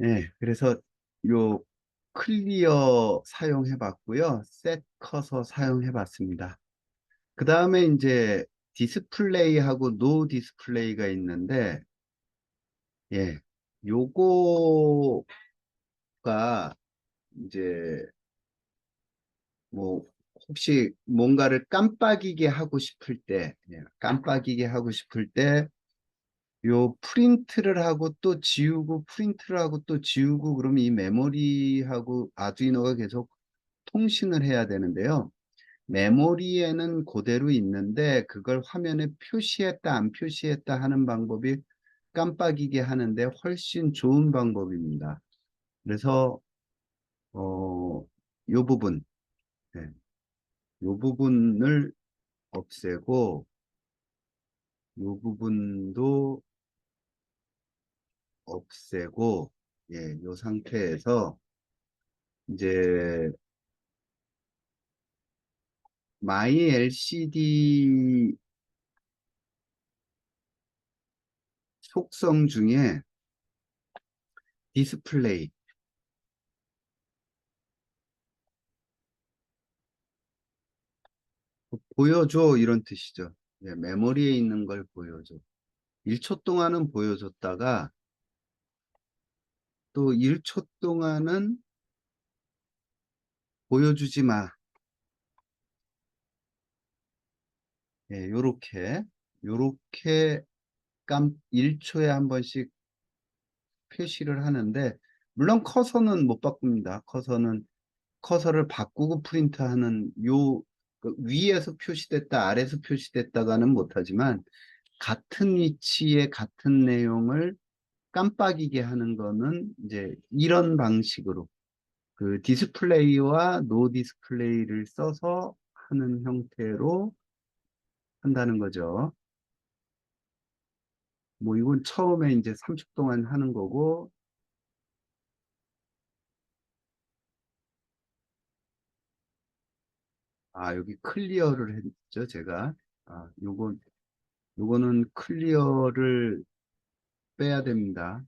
네, 그래서 요 클리어 사용해 봤고요. 셋 커서 사용해 봤습니다. 그 다음에 이제 디스플레이하고 노 디스플레이가 있는데, 예, 요거가 이제 뭐 혹시 뭔가를 깜빡이게 하고 싶을 때, 예, 깜빡이게 하고 싶을 때, 요 프린트를 하고 또 지우고 프린트를 하고 또 지우고 그러면 이 메모리하고 아두이노가 계속 통신을 해야 되는데요. 메모리에는 그대로 있는데 그걸 화면에 표시했다 안 표시했다 하는 방법이 깜빡이게 하는데 훨씬 좋은 방법입니다. 그래서 어, 요 부분, 네. 요 부분을 없애고 요 부분도 없애고 예, 요 상태에서 이제 마이 LCD 속성 중에 디스플레이 보여줘 이런 뜻이죠. 예, 메모리에 있는 걸 보여줘. 1초 동안은 보여줬다가 또 1초 동안은 보여주지 마. 예, 요렇게 요렇게 깜 1초에 한 번씩 표시를 하는데 물론 커서는 못 바꿉니다. 커서는 커서를 바꾸고 프린트하는 요 그 위에서 표시됐다 아래에서 표시됐다가는 못하지만 같은 위치에 같은 내용을 깜빡이게 하는 거는 이제 이런 방식으로 그 디스플레이와 노 디스플레이를 써서 하는 형태로 한다는 거죠. 뭐 이건 처음에 이제 30 동안 하는 거고 아 여기 클리어를 했죠 제가 아 요건 요거는 클리어를 빼야 됩니다.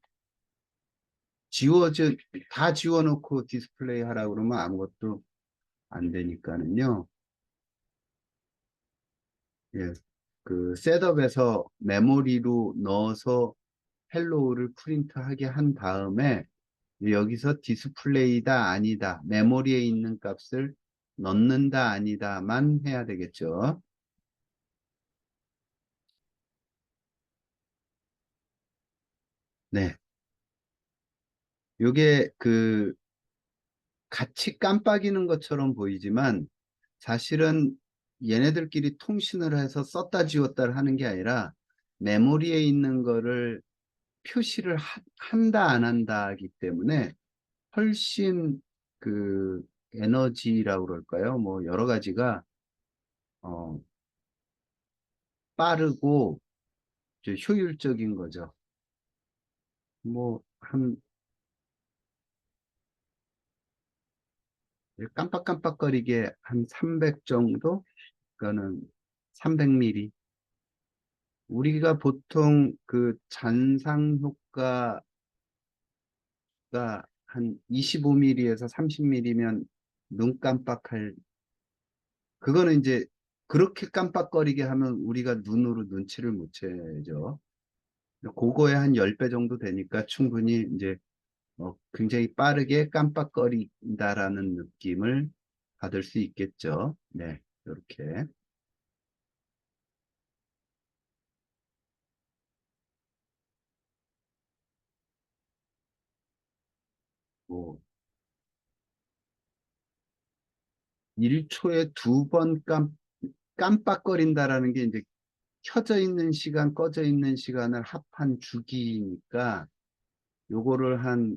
지워져 다 지워놓고 디스플레이 하라고 그러면 아무것도 안 되니까는요. 예, 그 셋업에서 메모리로 넣어서 헬로우를 프린트하게 한 다음에 여기서 디스플레이다 아니다 메모리에 있는 값을 넣는다 아니다만 해야 되겠죠. 네. 요게 그 같이 깜빡이는 것처럼 보이지만 사실은 얘네들끼리 통신을 해서 썼다 지웠다를 하는 게 아니라 메모리에 있는 거를 표시를 하, 한다 안 한다 하기 때문에 훨씬 그 에너지라고 그럴까요? 뭐 여러 가지가 어 빠르고 효율적인 거죠. 뭐한 깜빡깜빡거리게 한 300 정도? 그거는 300ml. 우리가 보통 그 잔상 효과가 한 25mm에서 30mm면 눈 깜빡할 그거는 이제 그렇게 깜빡거리게 하면 우리가 눈으로 눈치를 못 채죠. 그거에 한 10배 정도 되니까 충분히 이제 어, 굉장히 빠르게 깜빡거린다라는 느낌을 받을 수 있겠죠. 네, 이렇게. 뭐 1초에 두 번 깜, 깜빡거린다라는 게 이제 켜져 있는 시간, 꺼져 있는 시간을 합한 주기니까 요거를 한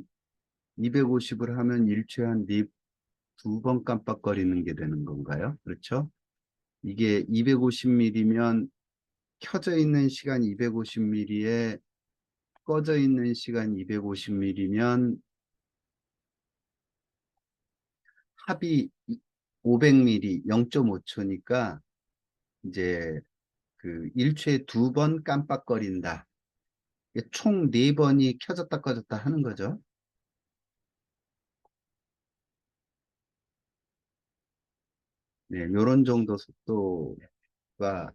250을 하면 1초에 한 두 번 깜빡거리는 게 되는 건가요? 그렇죠? 이게 250mm면 켜져 있는 시간 250mm에 꺼져 있는 시간 250mm면 합이 500mm 0.5초니까 이제 그 일초에 두 번 깜빡거린다. 총 네 번이 켜졌다 꺼졌다 하는 거죠. 네, 요런 정도 속도가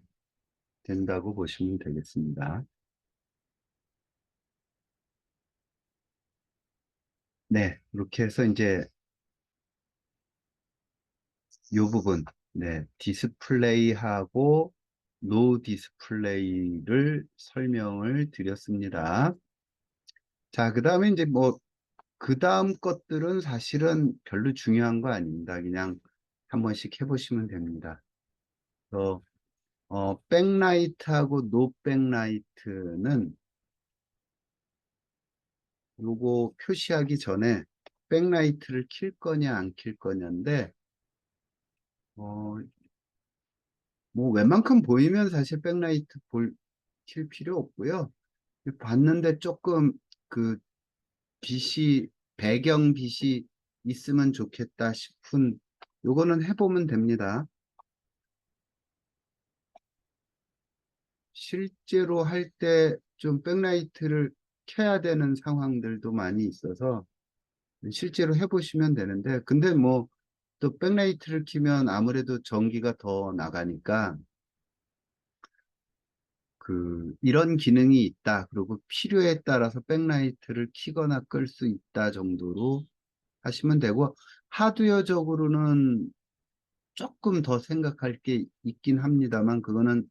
된다고 보시면 되겠습니다. 네, 이렇게 해서 이제 요 부분, 네, 디스플레이하고 노 디스플레이를 설명을 드렸습니다. 자, 그 다음에 이제 뭐, 그 다음 것들은 사실은 별로 중요한 거 아닙니다. 그냥 한 번씩 해보시면 됩니다. 어, 어, 백라이트하고 노 백라이트는 요거 표시하기 전에 백라이트를 킬 거냐 안 킬 거냐인데 어, 뭐 웬만큼 보이면 사실 백라이트 볼, 킬 필요 없고요. 봤는데 조금 그 빛이 배경 빛이 있으면 좋겠다 싶은 요거는 해보면 됩니다. 실제로 할 때 좀 백라이트를 켜야 되는 상황들도 많이 있어서 실제로 해보시면 되는데 근데 뭐 또 백라이트를 키면 아무래도 전기가 더 나가니까 그 이런 기능이 있다. 그리고 필요에 따라서 백라이트를 키거나 끌 수 있다 정도로 하시면 되고 하드웨어적으로는 조금 더 생각할 게 있긴 합니다만 그거는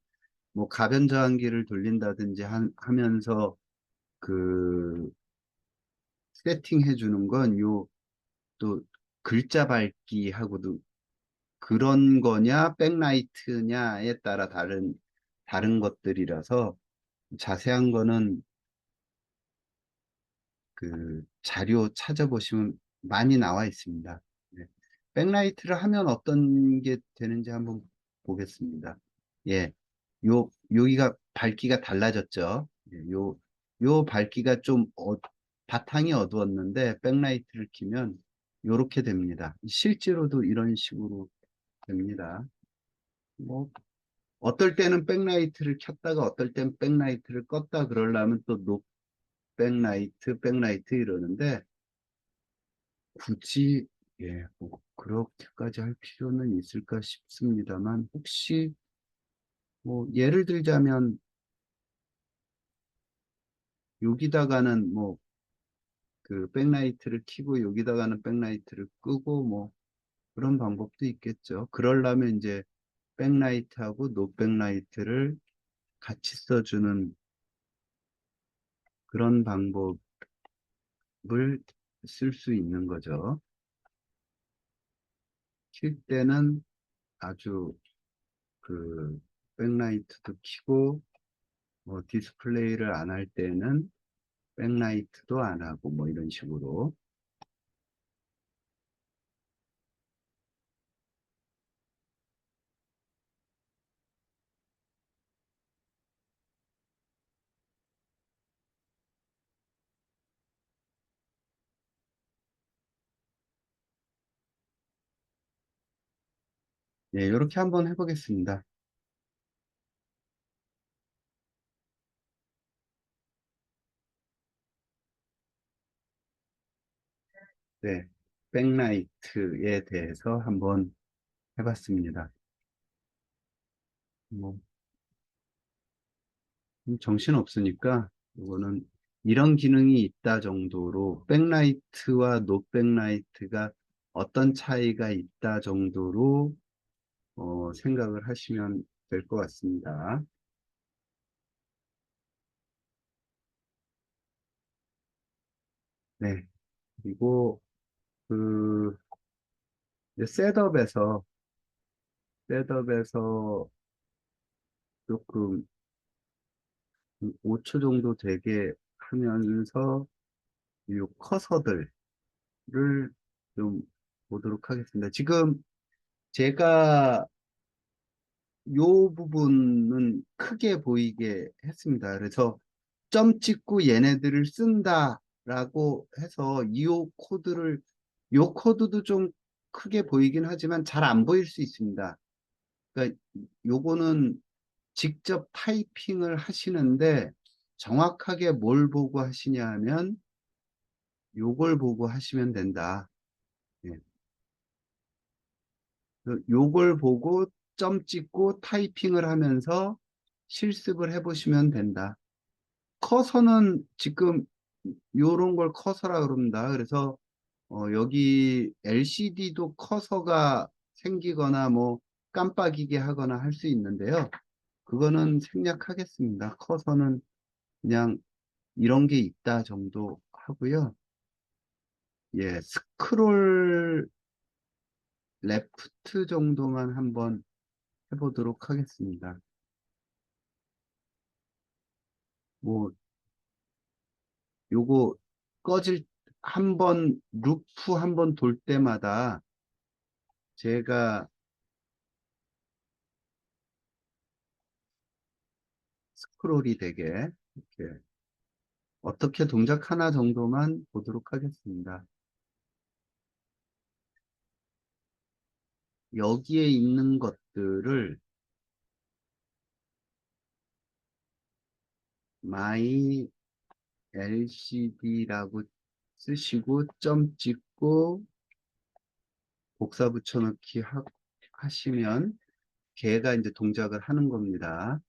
뭐 가변 저항기를 돌린다든지 한- 하면서 그 세팅해 주는 건 요 또 글자 밝기하고도 그런 거냐 백라이트냐에 따라 다른 다른 것들이라서 자세한 거는 그 자료 찾아보시면 많이 나와 있습니다. 네. 백라이트를 하면 어떤 게 되는지 한번 보겠습니다. 예, 요 여기가 밝기가 달라졌죠. 예, 요, 요 밝기가 좀 어, 바탕이 어두웠는데 백라이트를 키면 요렇게 됩니다. 실제로도 이런 식으로 됩니다. 뭐 어떨 때는 백라이트를 켰다가 어떨 땐 백라이트를 껐다 그러려면 또 노 백라이트, 백라이트 이러는데 굳이 예, 뭐 그렇게까지 할 필요는 있을까 싶습니다만 혹시 뭐 예를 들자면 여기다가는 뭐 그 백라이트를 켜고 여기다가는 백라이트를 끄고 뭐 그런 방법도 있겠죠. 그러려면 이제 백라이트하고 노 백라이트를 같이 써주는 그런 방법을 쓸 수 있는 거죠. 킬 때는 아주 그 백라이트도 켜고 뭐 디스플레이를 안 할 때는 백라이트도 안 하고 뭐 이런 식으로 예, 이렇게 한번 해보겠습니다. 네, 백라이트에 대해서 한번 해봤습니다. 뭐 정신 없으니까 이거는 이런 기능이 있다 정도로 백라이트와 노백라이트가 어떤 차이가 있다 정도로 어, 생각을 하시면 될 것 같습니다. 네, 그리고 그 셋업에서 셋업에서 조금 5초 정도 되게 하면서 이 커서들을 좀 보도록 하겠습니다. 지금 제가 요 부분은 크게 보이게 했습니다. 그래서 점 찍고 얘네들을 쓴다라고 해서 이 코드를 요 코드도 좀 크게 보이긴 하지만 잘 안 보일 수 있습니다. 그러니까 요거는 직접 타이핑을 하시는데 정확하게 뭘 보고 하시냐 하면 요걸 보고 하시면 된다. 예. 그 요걸 보고 점 찍고 타이핑을 하면서 실습을 해보시면 된다. 커서는 지금 요런 걸 커서라 그럽니다. 그래서 어, 여기 LCD도 커서가 생기거나 뭐 깜빡이게 하거나 할 수 있는데요. 그거는 생략하겠습니다. 커서는 그냥 이런 게 있다 정도 하고요. 예, 스크롤 레프트 정도만 한번 해보도록 하겠습니다. 뭐, 요거 꺼질 한 번, 루프 한 번 돌 때마다 제가 스크롤이 되게 이렇게 어떻게 동작 하나 정도만 보도록 하겠습니다. 여기에 있는 것들을 my lcd라고 쓰시고 점 찍고 복사 붙여넣기 하, 하시면 걔가 이제 동작을 하는 겁니다.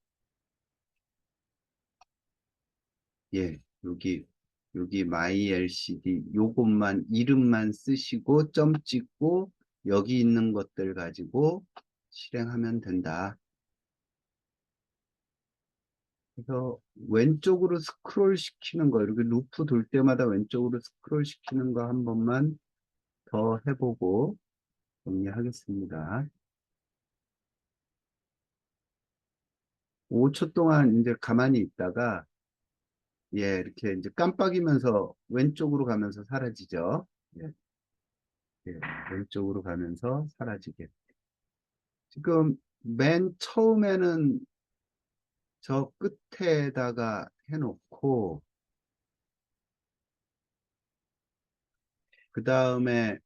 예, 여기 여기 my lcd 요것만 이름만 쓰시고 점 찍고 여기 있는 것들 가지고 실행하면 된다. 그래서 왼쪽으로 스크롤 시키는 거 이렇게 루프 돌 때마다 왼쪽으로 스크롤 시키는 거 한 번만 더 해보고 정리하겠습니다. 5초 동안 이제 가만히 있다가 예 이렇게 이제 깜빡이면서 왼쪽으로 가면서 사라지죠. 예. 예, 왼쪽으로 가면서 사라지게. 지금 맨 처음에는 저 끝에다가 해놓고 그 다음에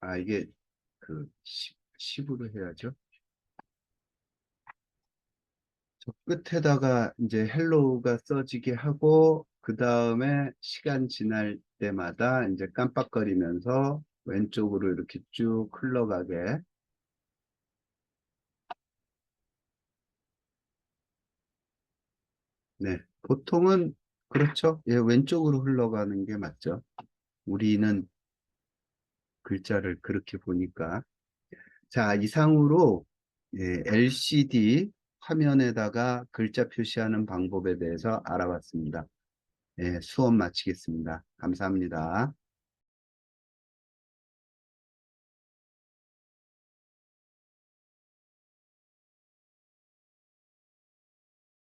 아 이게 그 10, 으로 해야죠. 저 끝에다가 이제 헬로우가 써지게 하고 그 다음에 시간 지날 때마다 이제 깜빡거리면서 왼쪽으로 이렇게 쭉 흘러가게 네, 보통은 그렇죠. 예, 왼쪽으로 흘러가는 게 맞죠. 우리는 글자를 그렇게 보니까 자 이상으로 예, LCD 화면에다가 글자 표시하는 방법에 대해서 알아봤습니다. 예, 수업 마치겠습니다. 감사합니다.